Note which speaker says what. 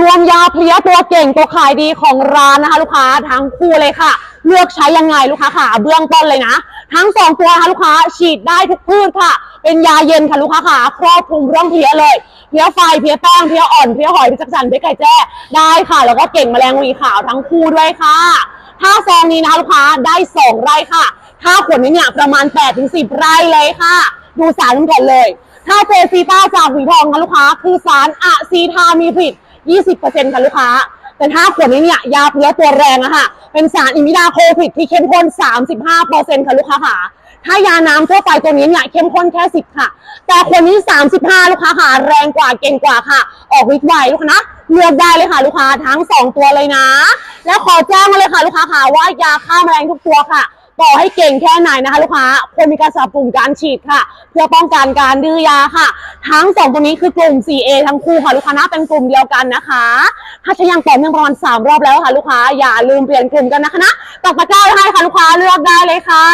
Speaker 1: รวมยาเพลี้ยตัวเก่งตัวขายดีของร้านนะคะ ลูกค้าทั้งคู่เลยค่ะ เลือกใช้ยังไงลูกค้าค่ะ เบื้องต้นเลยนะ ทั้งสองตัวนะคะลูกค้าฉีดได้ทุกพืชค่ะ เป็นยาเย็นค่ะลูกค้าค่ะครอบคลุมเรื่องเพลี้ยเลยเพลี้ยไฟเพลี้ยแป้งเพลี้ยอ่อนเพลี้ยหอยเพลี้ยจักจันเพลี้ยไก่แจ้ได้ค่ะ แล้วก็เก่งแมลงวีขาวทั้งคู่ด้วยค่ะ ถ้าซองนี้นะคะลูกค้าได้สองไร่ค่ะ ถ้าขวดนี้เนี่ยประมาณ8ปถึงสิไร่เลยค่ะ ดูสารกันก่อนเลยถ้าเจซีต้าจากหวีทองนะลูกค้า คือสารอะซีทามีผิด 20%ค่ะลูกค้า แต่ถ้าขวดนี้เนี่ยยาเพลี้ยตัวแรงอะค่ะ เป็นสารอิมิดาโควิดที่เข้มข้น 35%ค่ะลูกค้าค่ะถ้ายาน้ำทั่วไปตัวนี้เนี่ยเข้มข้นแค่ 10 ค่ะ แต่คนนี้ 35 ลูกค้าค่ะ แรงกว่าเก่งกว่าค่ะ ออกฤทธิ์ไวลูกค้านะเลือกได้เลยค่ะ ลูกค้าทั้ง 2 ตัวเลยนะ แล้วขอแจ้งมาเลยค่ะ ลูกค้าค่ะว่ายาฆ่าแมลงทุกตัวค่ะ ต่อให้เก่งแค่ไหนนะคะลูกค้าควรมีการสับกลุ่มการฉีดค่ะ เพื่อป้องกันการดื้อยาค่ะ ทั้งสองตัวนี้คือกลุ่ม 4A ทั้งคู่ค่ะลูกค้านะเป็นกลุ่มเดียวกันนะคะถ้าใช้ย่างต่อเนื่องประมาณ3รอบแล้วค่ะลูกค้าอย่าลืมเปลี่ยนกลุ่มกันนะคะนะตักตะกร้าไว้ให้ค่ะลูกค้าเลือกได้เลยค่ะ